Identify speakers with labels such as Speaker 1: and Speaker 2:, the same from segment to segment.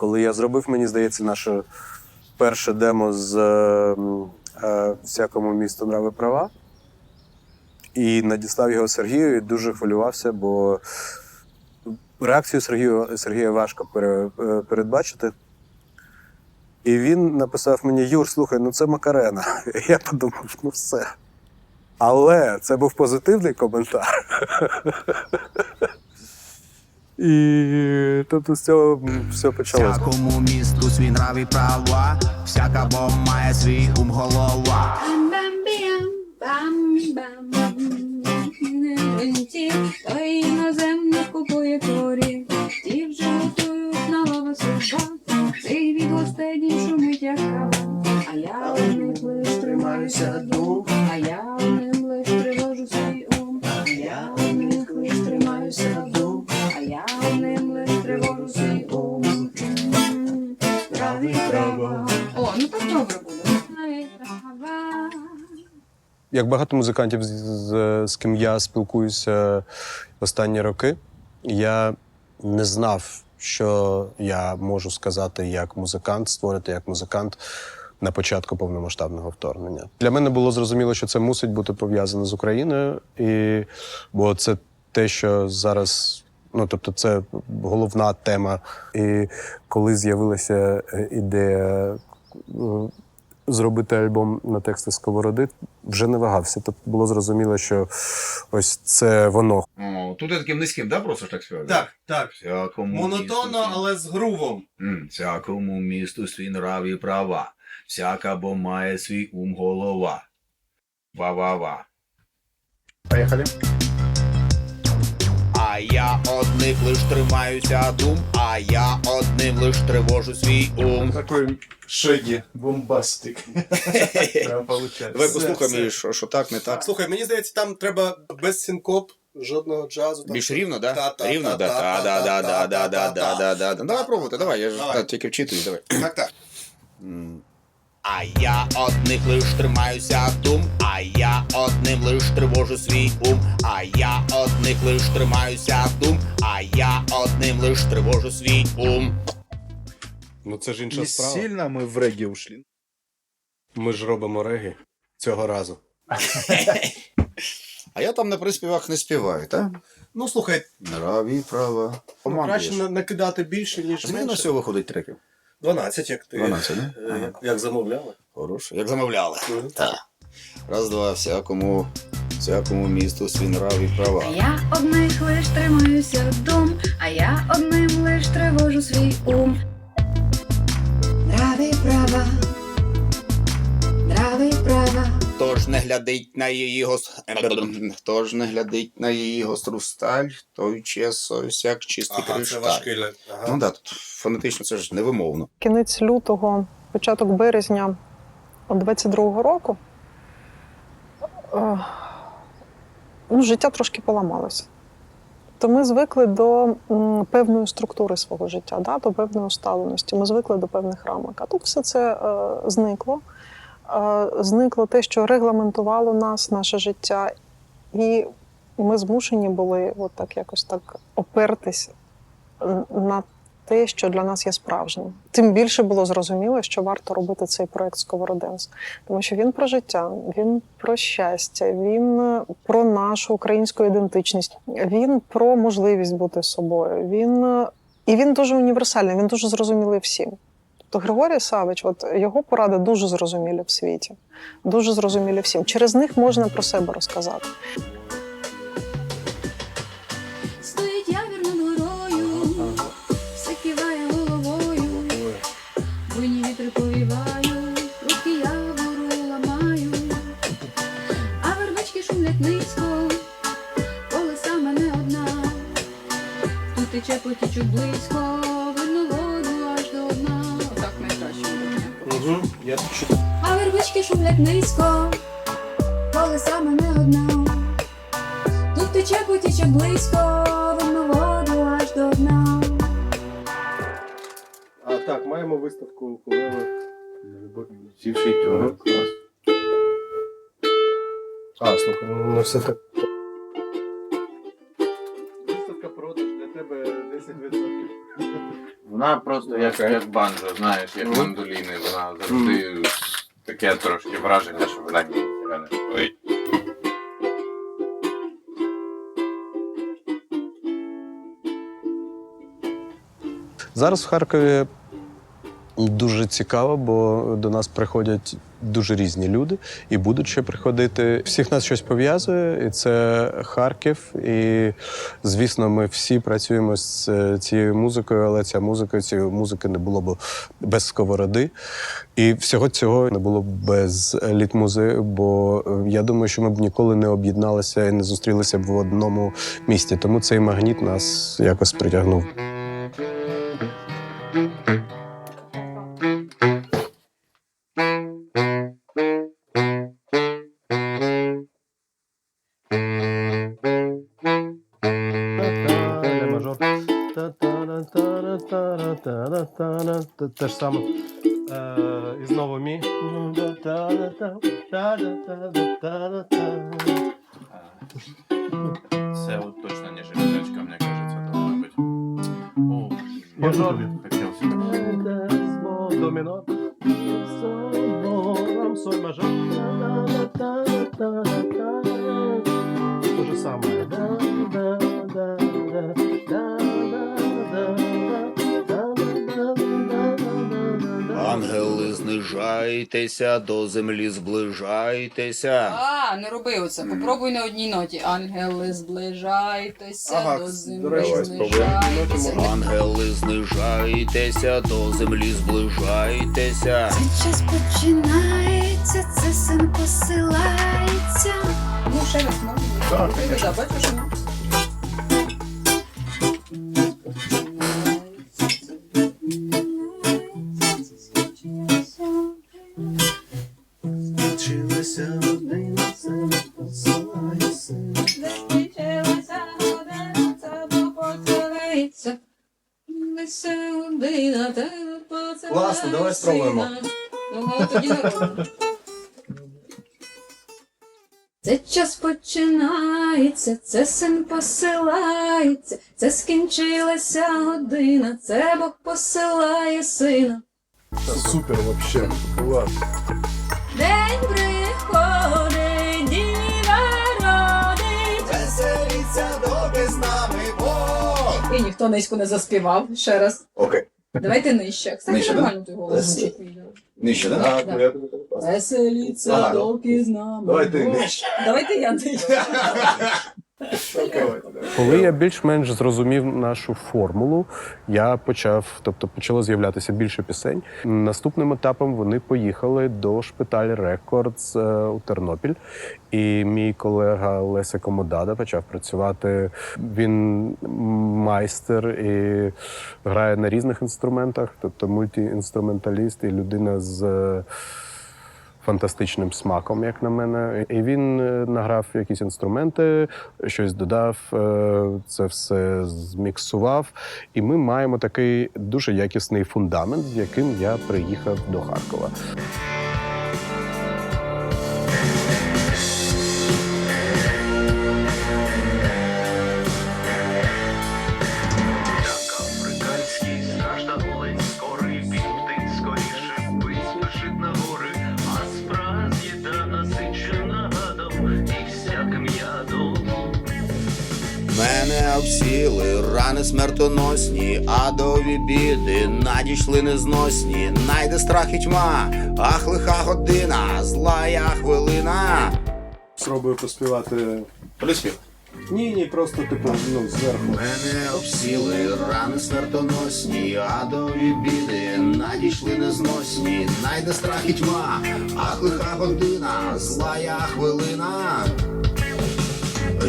Speaker 1: Коли я зробив, мені здається, наше перше демо з е, е, всякому місту нрави права. І надіслав його Сергію і дуже хвилювався, бо реакцію Сергію, Сергія важко е, передбачити. І він написав мені: Юр, слухай, ну це Макарена. Я подумав, ну все. Але це був позитивний коментар. І тобто з цього все почалося.
Speaker 2: Всякому місту свій нрав і права, всяка бом має свій ум голова.
Speaker 3: Ті, то іноземних купує корі, Як
Speaker 1: багато музикантів, з, з, з ким я спілкуюся останні роки, я не знав, що я можу сказати як музикант, створити як музикант на початку повномасштабного вторгнення. Для мене було зрозуміло, що це мусить бути пов'язано з Україною, і, бо це те, що зараз. Ну, тобто, це головна тема. І коли з'явилася е, ідея е, зробити альбом на тексти Сковороди, вже не вагався. Тобто було зрозуміло, що ось це воно.
Speaker 4: О, тут я таким низьким, да, просто ж так співати?
Speaker 5: Так, так.
Speaker 4: Всякому
Speaker 5: Монотонно,
Speaker 4: місту,
Speaker 5: але з грувом.
Speaker 4: М, Всякому місту свій нрав і права. Всяка бо має свій ум голова. Ва-ва-ва.
Speaker 6: Поїхали.
Speaker 2: А я одних лиш тримаюся дум, а я одним лиш тривожу свій ум.
Speaker 6: Такой шаги, бомбастик. Прям получается.
Speaker 7: Давай послухаємо, що, що так, не так.
Speaker 5: Слухай, мені здається, там треба без синкоп, жодного джазу. Там
Speaker 7: Більш рівно, да?
Speaker 5: Та-та-та-та-та-та-та-та-та.
Speaker 2: Одним лиш тривожу свій ум, а я одних лиш тримаюся дум, а я одним лиш тривожу свій ум.
Speaker 1: Ну це ж інша
Speaker 6: Не
Speaker 1: справа.
Speaker 6: сильно мы в регги ушли.
Speaker 1: Ми ж робимо регі цього разу.
Speaker 7: А я там на приспівах не співаю, так?
Speaker 5: Ну, слухай,
Speaker 7: Нраві права.
Speaker 5: ну, краще на- накидати більше, ніж
Speaker 7: Зміни на
Speaker 5: менше.
Speaker 7: всього виходить треків.
Speaker 5: 12, як ти.
Speaker 7: 12, да?
Speaker 5: е,
Speaker 7: Ага.
Speaker 5: як- замовляли.
Speaker 7: Хороше. Як замовляли. Так. Раз, два, всякому, всякому місту свій нрав і права.
Speaker 3: А я одних лиш тримаюся дум, а я одним лиш тривожу свій ум. Правий права, правий права.
Speaker 7: Хто ж не глядить на її гос... Хто ж не глядить на її гостру сталь, той чесось, як чистий
Speaker 5: Ага, це
Speaker 7: кришталь.
Speaker 5: важкий. Ага.
Speaker 7: Ну так, тут фонетично це ж невимовно.
Speaker 8: кінець лютого, початок березня 22-го року ну, життя трошки поламалося. То ми звикли до певної структури свого життя, да, до певної усталеності. Ми звикли до певних рамок. А тут все це е, зникло. Е, зникло те, що регламентувало нас, наше життя, і ми змушені були от так якось так опертись на те, що для нас є справжнім. Тим більше було зрозуміло, що варто робити цей проект Сковороденс, тому що він про життя, він про щастя, він е, про нашу українську ідентичність, він про можливість бути собою. Він е, і він дуже універсальний, він дуже зрозумілий всім. То Григорій Савич, от його поради дуже зрозумілі в світі, дуже зрозумілі всім. Через них можна про себе розказати.
Speaker 3: Тече потічок близько, видно воду аж до дна. Отак найкраще.
Speaker 5: Угу. Я чу-
Speaker 3: А вербички шумлять низько, колеса мене одна. Тут тече потіче близько, видно воду аж до дна.
Speaker 1: А так, маємо виставку укулеле.
Speaker 6: Сівший тюрок.
Speaker 1: А, слухай, ну все так.
Speaker 6: Вона просто як, як банджо, знаєш, як мандоліни. Вона завжди таке трошки враження, що вона ні. вона не-.
Speaker 1: Зараз в Харкові дуже цікаво, бо до нас приходять дуже різні люди і будуть ще приходити. Всіх нас щось пов'язує, і це Харків. І звісно, ми всі працюємо з е, цією музикою, але ця музика, цієї музики не було б без сковороди. І всього цього не було б без літмузи, бо е, я думаю, що ми б ніколи не об'єдналися і не зустрілися б в одному місті. Тому цей магніт нас якось притягнув.
Speaker 9: Те ж саме. Е, І знову мі.
Speaker 6: Це от точно не железячка, мені кажеться, должна бути. О, хотів.
Speaker 9: До мінор. Рам, соль, мажор. То же самое.
Speaker 2: Ангели, знижайтеся, до землі зближайтеся.
Speaker 3: А, не роби оце. Попробуй на одній ноті. Ангели, зближайтеся
Speaker 5: Ага,
Speaker 3: до
Speaker 5: до
Speaker 3: землі.
Speaker 5: речі,
Speaker 3: зближайтеся.
Speaker 2: Ангели, знижайтеся, до землі зближайтеся.
Speaker 10: Це час починається, це син посилається.
Speaker 3: Ну, ще раз можна.
Speaker 6: Так,
Speaker 3: Ну, да, бачиш, ну.
Speaker 5: Класно, давай спробуємо.
Speaker 3: Ну, тоді не робимо. Це час починається, це син посилається, це скінчилася година, це Бог посилає сина.
Speaker 5: Супер вообще. Клас.
Speaker 3: День приходить, діва родить.
Speaker 2: Веселіться, доки з нами Бог.
Speaker 3: І ніхто низько не заспівав. Ще раз.
Speaker 2: Окей.
Speaker 3: Давайте нижче. Кстати,
Speaker 2: Нижче, да?
Speaker 3: нормально той голос
Speaker 2: Нижче.
Speaker 3: звучить.
Speaker 2: Нижче, да?
Speaker 3: Так,
Speaker 5: ну,
Speaker 3: так
Speaker 5: клас.
Speaker 3: Веселіться,
Speaker 5: Ага.
Speaker 3: доки з нами.
Speaker 5: Давай ти нижче.
Speaker 3: Давайте я нижче.
Speaker 1: Коли я більш-менш зрозумів нашу формулу, я почав, тобто почало з'являтися більше пісень. Наступним етапом вони поїхали до шпиталь Рекордс е, у Тернопіль. І мій колега Леся Комодада почав працювати. Він майстер і грає на різних інструментах, тобто мультіінструменталіст і людина з. Фантастичним смаком, як на мене, і він е, награв якісь інструменти, щось додав, е, це все зміксував. І ми маємо такий дуже якісний фундамент, з яким я приїхав до Харкова.
Speaker 2: Мене обсіли рани смертоносні, адові біди надійшли незносні. Найде страх і тьма, ах лиха година, злая хвилина.
Speaker 5: Спробую поспівати.
Speaker 2: Приспів.
Speaker 5: Ні, ні, просто типу, ну, зверху.
Speaker 2: Мене обсіли рани смертоносні, адові біди надійшли незносні. Найде страх і тьма, ах лиха година, злая хвилина.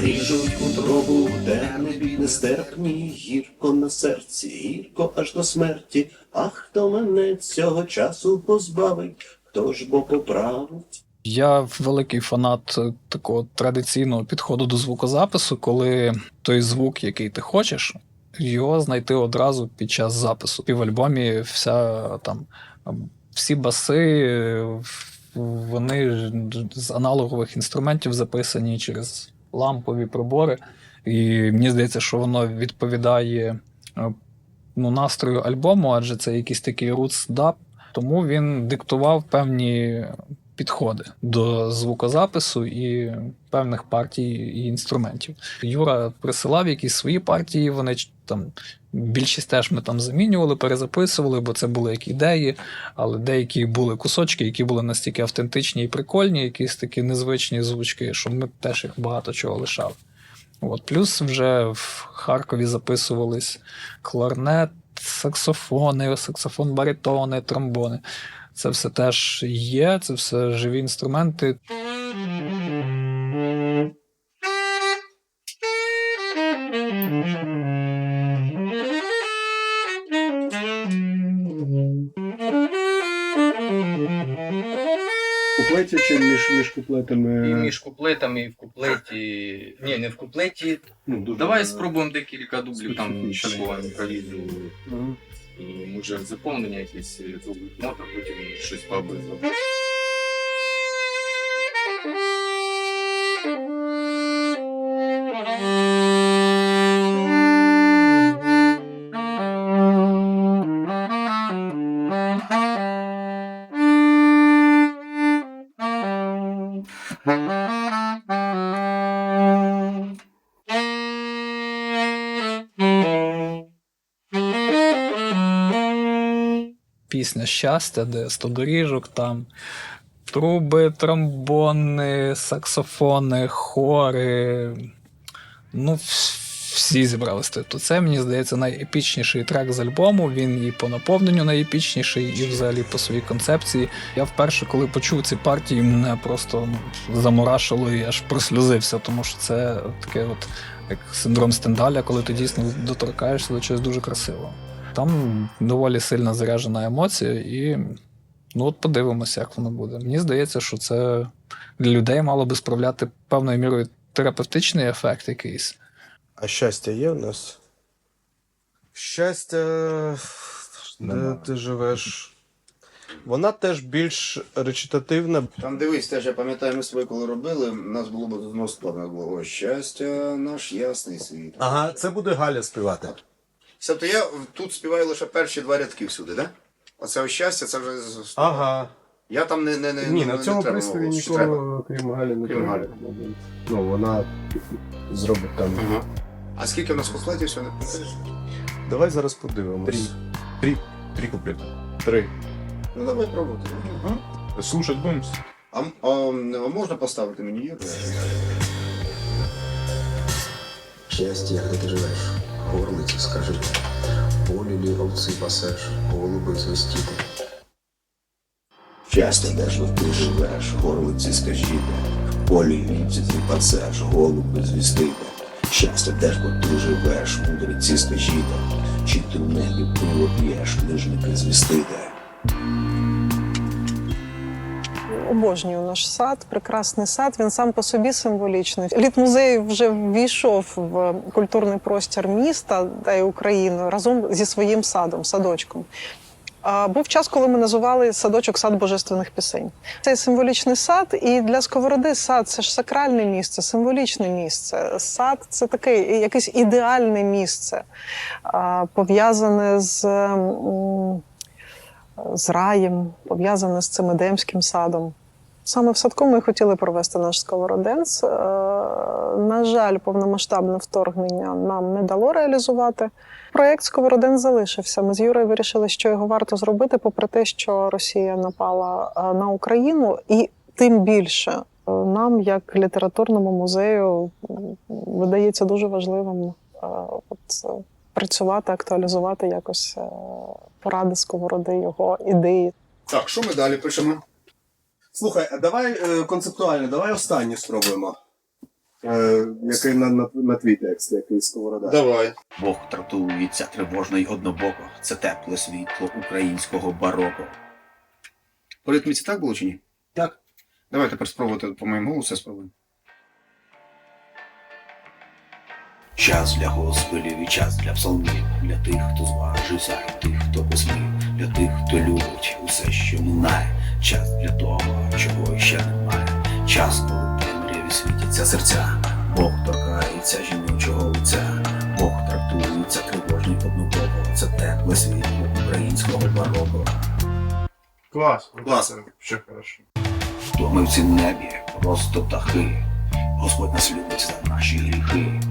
Speaker 2: Ріжуть утробу, тернебі нестерпні, гірко на серці, гірко аж до смерті. Ах, хто мене цього часу позбавить, хто ж бо поправить.
Speaker 11: Я великий фанат такого традиційного підходу до звукозапису, коли той звук, який ти хочеш, його знайти одразу під час запису. І в альбомі вся там всі баси, вони з аналогових інструментів записані через лампові прибори. І мені здається, що воно відповідає е, ну, настрою альбому, адже це якийсь такий roots даб, тому він диктував певні підходи до звукозапису і певних партій і інструментів. Юра присилав якісь свої партії, вони там більшість теж ми там замінювали, перезаписували, бо це були як ідеї, але деякі були кусочки, які були настільки автентичні і прикольні, якісь такі незвичні звучки, що ми теж їх багато чого лишали. От, плюс вже в Харкові записувались кларнет, саксофони, саксофон баритони, тромбони. Це все теж є, це все живі інструменти.
Speaker 1: Куплеті чи між, між куплетами?
Speaker 6: І між куплетами, і в куплеті. Ні, не в куплеті.
Speaker 1: Ну, дуже
Speaker 6: Давай спробуємо декілька дублів, там буває.
Speaker 1: Мгм.
Speaker 6: Може заповнення якісь зробити нота, потім щось пообризувати.
Speaker 11: Пісня щастя, де 100 доріжок, там труби, тромбони, саксофони, хори. Ну, всі зібрались тут. То це, мені здається, найепічніший трек з альбому. Він і по наповненню найепічніший, і взагалі по своїй концепції. Я вперше, коли почув ці партії, мене просто ну, замурашило і аж прослюзився, тому що це таке, от як синдром Стендаля, коли ти дійсно доторкаєшся до чогось дуже красивого. Там доволі сильна заряджена емоція, і ну от подивимося, як воно буде. Мені здається, що це для людей мало би справляти певною мірою терапевтичний ефект якийсь.
Speaker 12: А щастя є у нас? Щастя, де ти живеш? Вона теж більш речитативна.
Speaker 2: Там дивись, теж я пам'ятаю, ми своє коли робили, у нас було б одно складно було щастя, наш ясний світ.
Speaker 12: Ага, це буде Галя співати.
Speaker 2: Тобто я тут співаю лише перші два рядки всюди? Да? Оце ось щастя, це вже
Speaker 12: Ага.
Speaker 2: Я там не, не, не,
Speaker 1: Ні,
Speaker 2: не,
Speaker 1: на цьому
Speaker 2: треба треба?
Speaker 1: нікого, крім Галі, не
Speaker 2: Крім
Speaker 1: треба.
Speaker 2: Галі.
Speaker 1: Ну, вона зробить там.
Speaker 2: Ага. А скільки в нас куплетів сьогодні?
Speaker 12: Давай зараз подивимось.
Speaker 1: Три.
Speaker 12: Три.
Speaker 1: Три куплети.
Speaker 12: Три.
Speaker 2: Ну давай пробувати.
Speaker 1: Слушать будемо?
Speaker 2: А, м- а, м, а можна поставити мені Юру?
Speaker 13: Щастя, як ти живеш, горлиці скажи, полі лі пасеш, голуби звестіти.
Speaker 2: Щастя, де ж ти живеш, горлиці скажіть, полі вівці ти пасеш, голуби звістите. Щастя, де ж ти живеш, мудреці скажіть, чи ти в небі пиво п'єш, книжники звістите.
Speaker 8: Обожнюю наш сад, прекрасний сад. Він сам по собі символічний. Літ музей вже ввійшов в культурний простір міста та й України разом зі своїм садом, садочком. Був час, коли ми називали садочок сад божественних пісень. Це символічний сад, і для сковороди сад це ж сакральне місце, символічне місце. Сад це таке якесь ідеальне місце, пов'язане з. з раєм, пов'язане з цим Едемським садом. Саме в садку ми хотіли провести наш сковороденс. Е, На жаль, повномасштабне вторгнення нам не дало реалізувати. Проєкт Сковороденс залишився. Ми з Юрою вирішили, що його варто зробити, попри те, що Росія напала е, на Україну, і тим більше е, нам, як літературному музею, видається дуже важливим от, працювати, актуалізувати якось поради сковороди, його ідеї.
Speaker 2: Так, що ми далі пишемо?
Speaker 1: Слухай, а давай е, концептуально, давай останнє спробуємо. Е, який на, на, на твій текст, який сковорода.
Speaker 2: Давай.
Speaker 14: Бог трактується тривожно й однобоко. Це тепле світло українського бароко.
Speaker 2: По ритміці так було чи ні?
Speaker 1: Так.
Speaker 2: Давай тепер спробувати по моєму голосу спробуємо.
Speaker 14: Час для госпелів і час для псалмів, для тих, хто зважився, і тих, хто посмів, для тих, хто любить усе, що минає, час для того, чого ще немає, час, коли темряві світяться серця, Бог торкається жіночого лиця, Бог трактується це тривожний однобоко, це тепле світло українського бароко.
Speaker 9: Клас.
Speaker 1: Клас.
Speaker 9: Ще хорошо.
Speaker 14: Хто ми в цім небі, просто птахи. Господь нас любить за наші гріхи.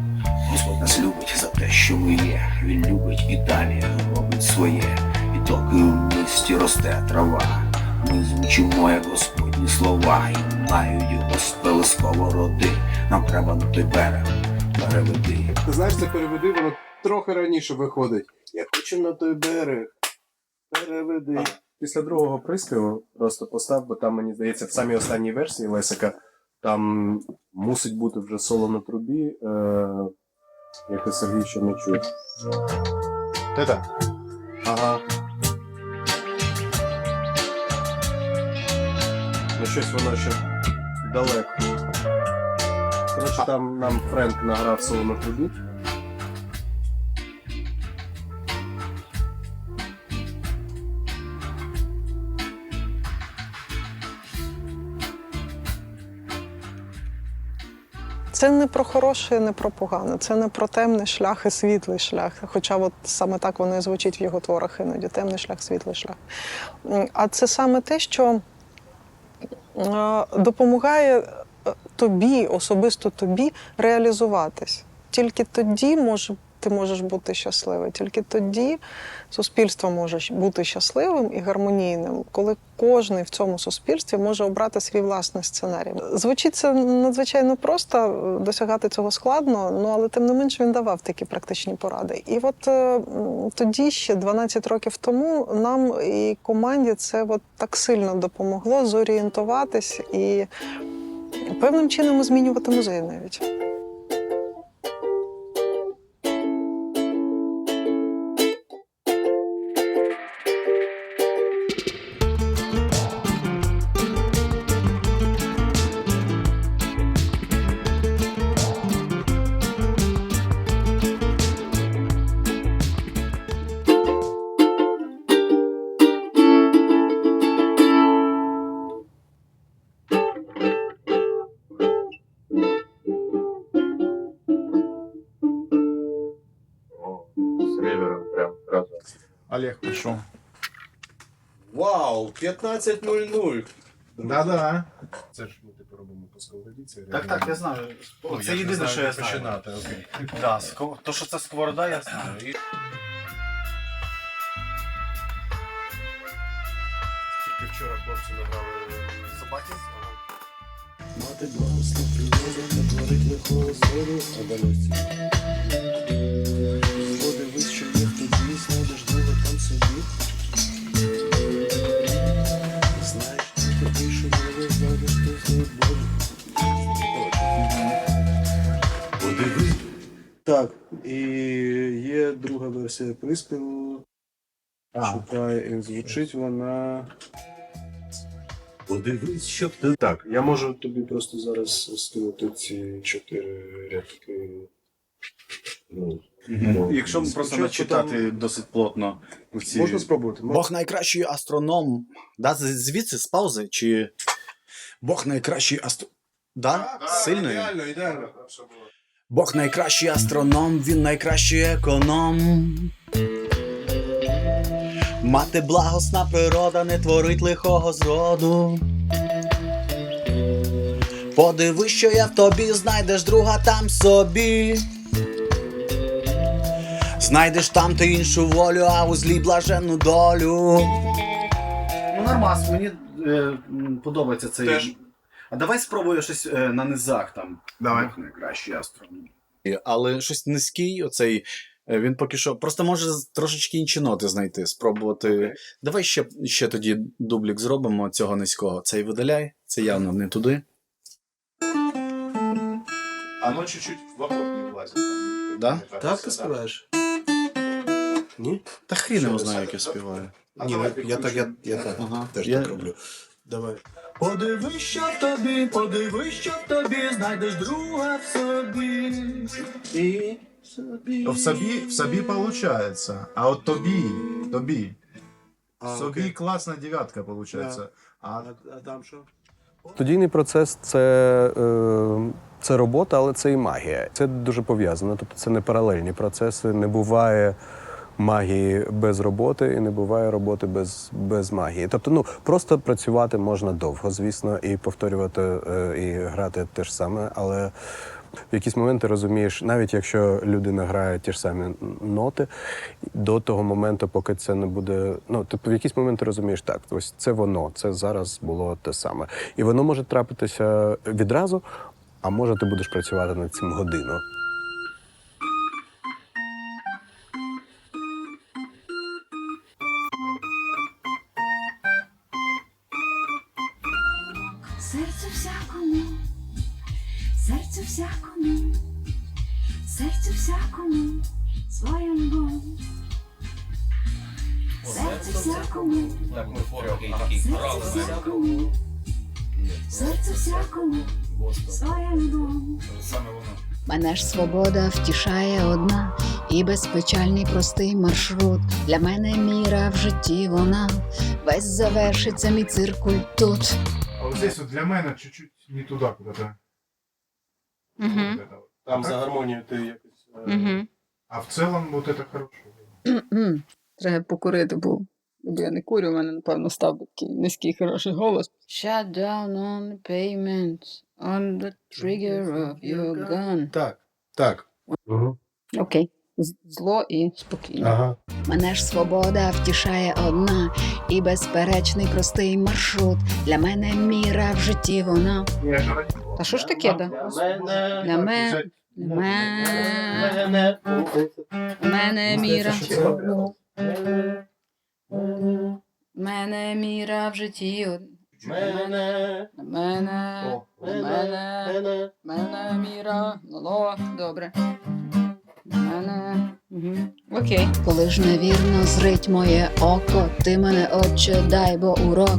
Speaker 14: Господь нас любить за те, що ми є. Він любить і далі робить своє. І доки в місті росте трава. Ми звучимо, Господні слова, і мають госпели сковороди. Нам треба на той берег переведи.
Speaker 1: Ти знаєш, це переведи, воно трохи раніше виходить. Я хочу на той берег. Переведи. Після другого приспіву просто постав, бо там, мені здається, в самій останній версії Лесика там мусить бути вже соло на трубі, е- яке Сергій ще не чує.
Speaker 9: Ти так.
Speaker 1: Ага. Ну щось воно ще далеко. Коротше, там нам Френк награв соло на трубі.
Speaker 8: Це не про хороше, і не про погане, це не про темний шлях і світлий шлях. Хоча от саме так воно і звучить в його творах іноді темний шлях, світлий шлях. А це саме те, що допомагає е, тобі, особисто тобі, реалізуватись. Тільки тоді може, ти можеш бути щасливий, тільки тоді суспільство може бути щасливим і гармонійним, коли кожен в цьому суспільстві може обрати свій власний сценарій. Звучить це надзвичайно просто, е, досягати цього складно, ну але тим не менш він давав такі практичні поради. І от е, тоді, ще 12 років тому, нам і команді це от так сильно допомогло зорієнтуватись і певним чином змінювати музей навіть.
Speaker 9: Олег пішов.
Speaker 1: Вау! 15.00!
Speaker 9: Да-да. Це ж ми тепер робимо по сковороді. Це
Speaker 15: Так, так, я знаю.
Speaker 9: Ну,
Speaker 15: це єдине, що я знаю.
Speaker 9: починати, окей.
Speaker 15: Да, ско- то, що це сковорода, я знаю. І...
Speaker 9: Тільки вчора хлопці набрали собаки.
Speaker 16: Мати благослов природу, не творить лихого зроду, а
Speaker 1: версія приспіву. Шукай, і звучить вона. Подивись, щоб ти. Так, я можу тобі просто зараз скинути ці чотири рядки. Ну, ну,
Speaker 15: Якщо просто
Speaker 1: спочатку
Speaker 15: начитати
Speaker 1: там-
Speaker 15: досить плотно ці...
Speaker 1: Можна спробувати? Можна?
Speaker 15: Бог найкращий астроном. Да, з- звідси з паузи, чи Бог найкращий астро... Да? Сильно?
Speaker 1: Ідеально, ідеально.
Speaker 15: Бог найкращий астроном, він найкращий економ. Мати благосна природа не творить лихого зроду. Подивись, що я в тобі, знайдеш друга там собі. Знайдеш там ти іншу волю, а у злій блаженну долю. Ну, нормас, мені е, подобається цей.
Speaker 1: Теж.
Speaker 15: А давай спробую щось е, на низах там.
Speaker 9: Давай.
Speaker 15: Бог найкращий астроном. Але щось низький, оцей. е, Він поки що. Просто може трошечки інші ноти знайти, спробувати. Давай ще, ще тоді дублік зробимо цього низького. Цей видаляй, це явно не туди.
Speaker 9: Оно чуть-чуть в аккорд не влазить.
Speaker 15: Да?
Speaker 1: Так ти співаєш? Ні?
Speaker 15: Та хрін його знає, як я співаю.
Speaker 1: Ні, я так, я, я так
Speaker 15: Ага.
Speaker 1: теж
Speaker 15: Я-
Speaker 1: так роблю. Давай.
Speaker 15: Подивись, що в тобі, подивись, що в тобі, знайдеш друга в собі.
Speaker 1: І собі.
Speaker 9: В собі, в собі получается, а от тобі, тобі.
Speaker 1: А,
Speaker 9: собі
Speaker 1: окей.
Speaker 9: класна дев'ятка получается. А
Speaker 1: А, а там що?
Speaker 17: Студійний процес це е,
Speaker 1: Це робота, але це і магія. Це дуже пов'язано. Тобто це не паралельні процеси. Не буває магії без роботи, і не буває роботи без, без магії. Тобто, ну просто працювати можна довго, звісно, і повторювати е, і грати те ж саме, але в якісь моменти розумієш, навіть якщо людина грає ті ж самі ноти, до того моменту, поки це не буде. Ну, тобто в якісь моменти розумієш, так, ось це воно, це зараз було те саме. І воно може трапитися відразу, а може ти будеш працювати над цим годину.
Speaker 10: Всякому, серцю всякому, серцю всякому своя любов.
Speaker 18: Мене ж свобода втішає одна, і безпечальний простий маршрут. Для мене міра в житті вона весь завершиться мій циркуль тут.
Speaker 19: А вот здесь вот для мене чуть-чуть не туда куда-то.
Speaker 18: Угу.
Speaker 19: Вот это вот.
Speaker 5: Там
Speaker 19: Так?
Speaker 5: за гармонію ти якось. е,
Speaker 18: Угу.
Speaker 19: А в целом вот это хорошо.
Speaker 18: Треба покурити, бо бо я не курю, у мене, напевно, став такий низький хороший голос. Shut down on the pavement, on the trigger of your gun.
Speaker 5: Так, так.
Speaker 18: Окей. З- Зло і спокійно.
Speaker 5: Ага.
Speaker 18: Мене ж свобода втішає одна, і безперечний простий маршрут. Для мене міра в житті вона. Та що ж таке, да? Для мене. Для мене. Мене міра. Мене міра в житті.
Speaker 5: Мене.
Speaker 18: Мене. Мене. Мене міра. Ло. Добре. Мене. Угу. Окей. Коли ж невірно зрить моє око, ти мене, отче, дай бо урок.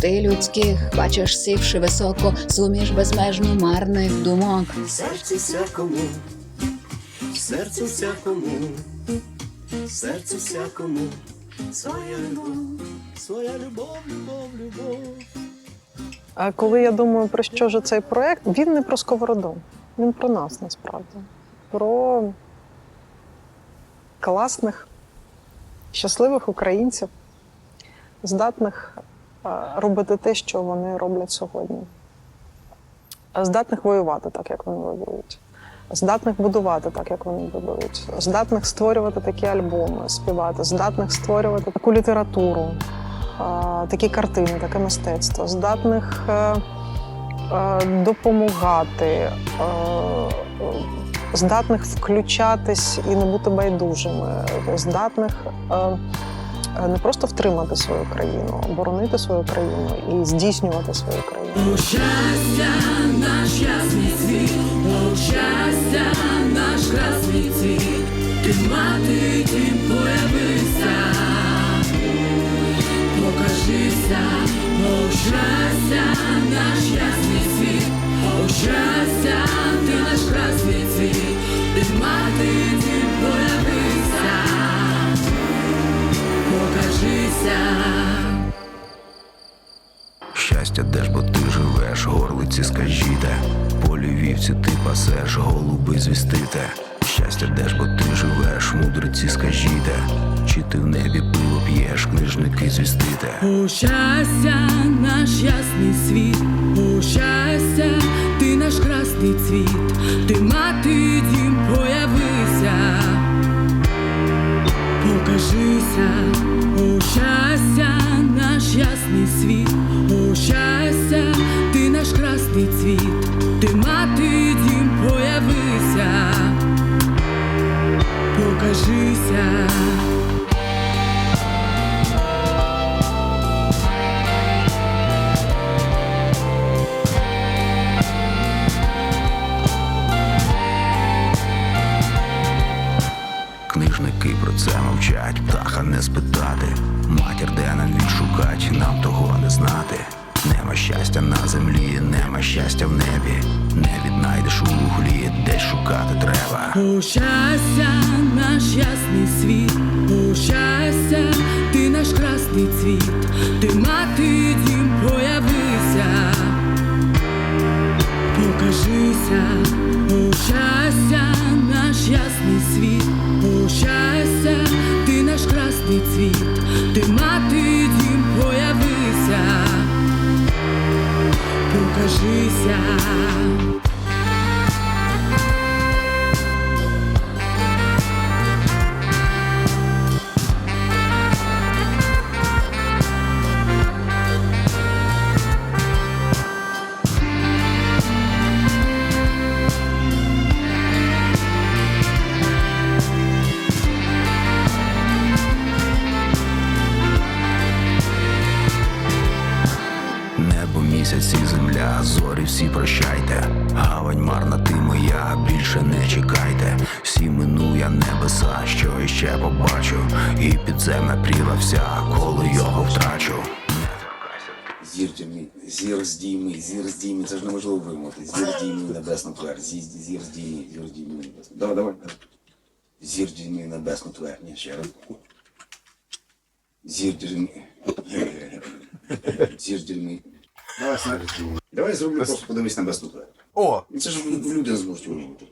Speaker 18: Ти людських бачиш, сівши високо, суміш безмежну марних думок.
Speaker 7: Серцю всякому, серцю всякому, серцю всякому, своя любов, своя любов, любов, любов.
Speaker 8: А коли я думаю про що ж цей проект, він не про сковороду, він про нас насправді. Про класних, щасливих українців, здатних робити те, що вони роблять сьогодні. Здатних воювати так, як вони воюють. Здатних будувати так, як вони будують, здатних створювати такі альбоми, співати, здатних створювати таку літературу, такі картини, таке мистецтво, здатних е, е, допомагати, е, здатних включатись і не бути байдужими, здатних не просто втримати свою країну, боронити свою країну і здійснювати свою країну.
Speaker 20: О, щастя, наш ясний світ, о, щастя, наш красний цвіт, ти мати дім появися, покажися, о, щастя, наш ясний світ, о, щастя, ти наш красний цвіт, ти мати дім появися, покажися.
Speaker 14: Щастя, де ж бо ти живеш, горлиці скажіте, полі вівці ти пасеш, голуби звістите. Щастя, де ж бо ти живеш, мудриці скажіте, чи ти в небі пиво п'єш, книжники звістите.
Speaker 20: О, щастя, наш ясний світ, о, щастя, ти наш красний цвіт, ти мати дім появися, покажися, у щастя, наш ясний світ, у щастя, ти наш красний цвіт, ти мати дім появися, покажися.
Speaker 14: Це мовчать, птаха не спитати. Матір, де нам відшукать, нам того не знати. Нема щастя на землі, нема щастя в небі. Не віднайдеш у вуглі, десь шукати треба.
Speaker 20: О, щастя, наш ясний світ, о, щастя, ти наш красний цвіт, ти мати дім появися, покажися, о щастя, наш ясний світ, щастя, ти наш красний цвіт, ти мати дім, появися, покажися.
Speaker 14: Земля, всі прощайте. Гавань марна ти моя, більше не чекайте. Всі минує небеса, що іще побачу. І підземна прірва вся, коли його втрачу.
Speaker 7: Зір тьмі, зір здійми, зір здійми, це ж неможливо вимовити. Зір здійми небесну твер, зір здійми, зір здійми небесну. Давай, давай. давай. Зір здійми небесну твер. Ні, ще раз. Зір здійми. Зір здійми. Давай. Давай зроблю просто подивись на твер.
Speaker 5: О!
Speaker 7: Це ж люди зможуть вимовити.